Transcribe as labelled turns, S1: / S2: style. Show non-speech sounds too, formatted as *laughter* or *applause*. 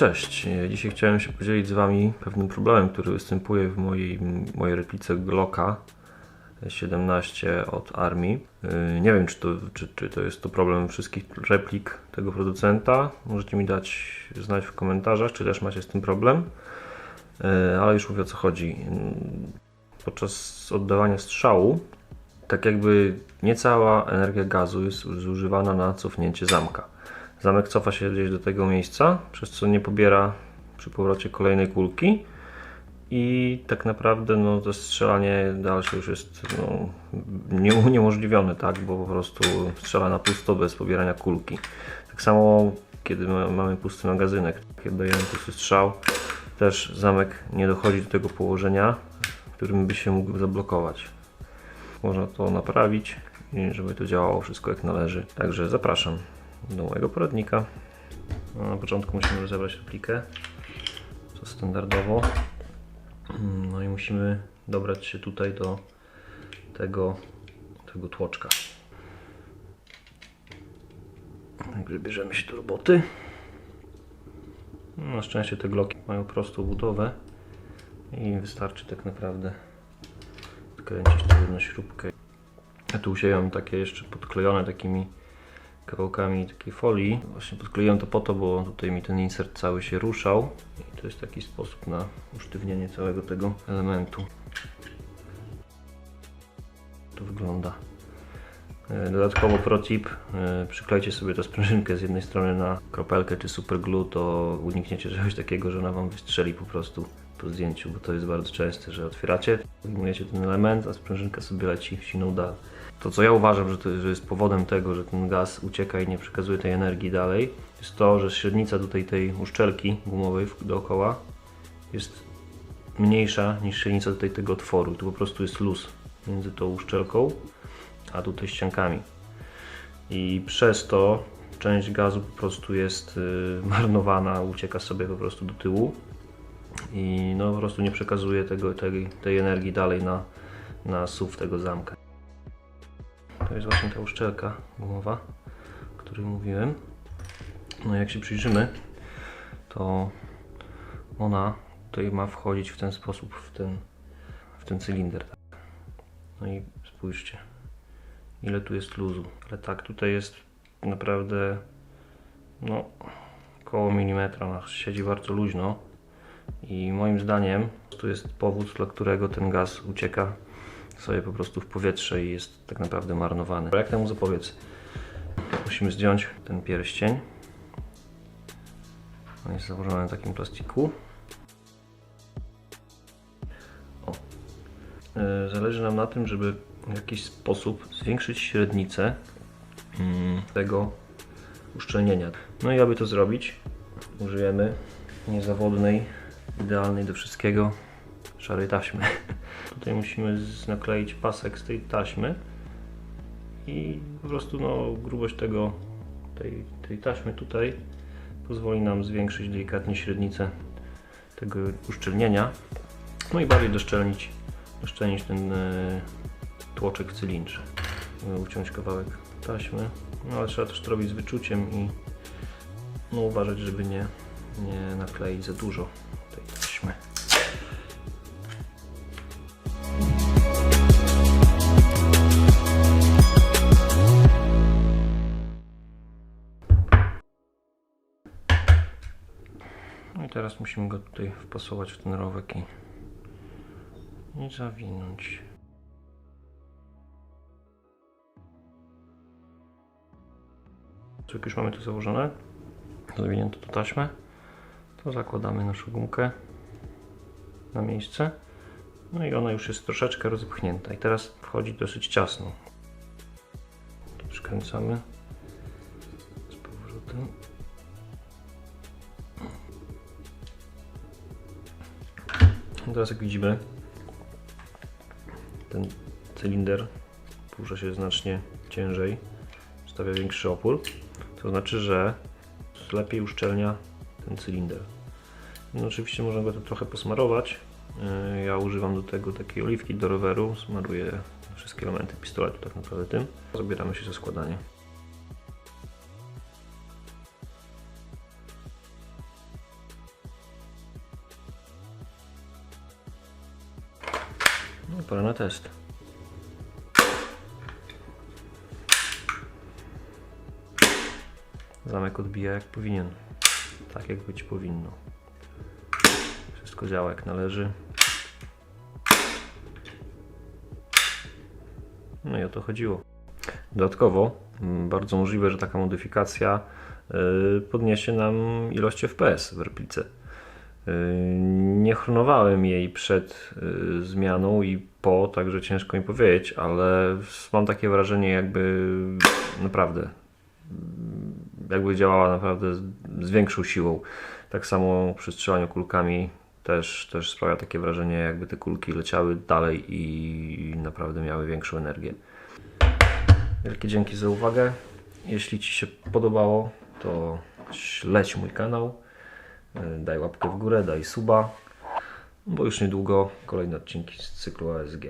S1: Cześć, dzisiaj chciałem się podzielić z Wami pewnym problemem, który występuje w mojej, mojej replice Glocka 17 od Armii. Yy, Nie wiem, czy to, czy, czy to jest to problem wszystkich replik tego producenta. Możecie mi dać znać w komentarzach, czy też macie z tym problem. Yy, Ale już mówię o co chodzi. Yy, Podczas oddawania strzału, tak jakby nie cała energia gazu jest zużywana na cofnięcie zamka. Zamek cofa się gdzieś do tego miejsca, przez co nie pobiera przy powrocie kolejnej kulki i tak naprawdę no, to strzelanie dalsze już jest no, *laughs* tak? bo po prostu strzela na pusto bez pobierania kulki. Tak samo kiedy ma, mamy pusty magazynek, kiedy dajemy pusty strzał, też zamek nie dochodzi do tego położenia, w którym by się mógł zablokować. Można to naprawić żeby to działało wszystko jak należy. Także zapraszam do mojego poradnika. No, na początku musimy rozebrać replikę, to standardowo. No i musimy dobrać się tutaj do tego, tego tłoczka. Także bierzemy się do roboty. No, Na szczęście te gloki mają prostą budowę i wystarczy tak naprawdę kręcić tę jedną śrubkę. Ja tu usiałem takie jeszcze podklejone takimi kawałkami takiej folii. Właśnie podkleiłem to po to, bo tutaj mi ten insert cały się ruszał i to jest taki sposób na usztywnienie całego tego elementu. To wygląda. E, Dodatkowo protip, e, przyklejcie sobie tę sprężynkę z jednej strony na kropelkę czy superglue, to unikniecie czegoś takiego, że ona Wam wystrzeli po prostu po zdjęciu, bo to jest bardzo częste, że otwieracie, wyjmujecie ten element, a sprężynka sobie leci w siną dal. To co ja uważam, że, to, że jest powodem tego, że ten gaz ucieka i nie przekazuje tej energii dalej, jest to, że średnica tutaj tej uszczelki gumowej dookoła jest mniejsza niż średnica tutaj tego otworu. Tu po prostu jest luz między tą uszczelką, a tutaj ściankami. I przez to część gazu po prostu jest y, *laughs* marnowana, ucieka sobie po prostu do tyłu i no po prostu nie przekazuje tego, tej, tej energii dalej na, na SUV tego zamka. To jest właśnie ta uszczelka gumowa, o której mówiłem. No jak się przyjrzymy, to ona tutaj ma wchodzić w ten sposób w ten, w ten cylinder. No i spójrzcie, ile tu jest luzu. Ale tak, tutaj jest naprawdę no, koło milimetra, ona siedzi bardzo luźno i moim zdaniem to jest powód, dla którego ten gaz ucieka sobie po prostu w powietrze i jest tak naprawdę marnowany. Jak temu zapobiec? Musimy zdjąć ten pierścień. On jest założony na takim plastiku. O. E, Zależy nam na tym, żeby w jakiś sposób zwiększyć średnicę mm, tego uszczelnienia. No i aby to zrobić, użyjemy niezawodnej, idealnej do wszystkiego szarej taśmy. *laughs* Tutaj musimy nakleić pasek z tej taśmy i po prostu no, grubość tego, tej, tej taśmy tutaj pozwoli nam zwiększyć delikatnie średnicę tego uszczelnienia no i bardziej doszczelnić, doszczelnić ten e, tłoczek w cylindrze. Uciąć kawałek taśmy, no ale trzeba też to robić z wyczuciem i no, uważać, żeby nie, nie nakleić za dużo teraz musimy go tutaj wpasować w ten rowek i, zawinąć. To Jak już mamy to założone, zawinięto to taśmę, to zakładamy naszą gumkę na miejsce. No i ona już jest troszeczkę rozpchnięta i teraz wchodzi dosyć ciasno. Skręcamy z powrotem. Teraz jak widzimy, ten cylinder porusza się znacznie ciężej, stawia większy opór. To znaczy, że lepiej uszczelnia ten cylinder. No oczywiście można go to trochę posmarować. Yy, Ja używam do tego takiej oliwki do roweru, smaruję wszystkie elementy pistoletu tak naprawdę tym. Zabieramy się za składanie. Pora na test. Zamek odbija jak powinien. Tak jak być powinno. Wszystko działa jak należy. No i o to chodziło. Dodatkowo, mm, bardzo możliwe, że taka modyfikacja y, podniesie nam ilość FPS w replice. Nie chronowałem jej przed y, zmianą i po, także ciężko mi powiedzieć, ale mam takie wrażenie, jakby naprawdę jakby działała naprawdę z większą siłą. Tak samo przy strzelaniu kulkami też, też sprawia takie wrażenie, jakby te kulki leciały dalej i naprawdę miały większą energię. Wielkie dzięki za uwagę. Jeśli Ci się podobało, to śledź mój kanał. Yy, Daj łapkę w górę, daj suba, bo już niedługo kolejne odcinki z cyklu ASG.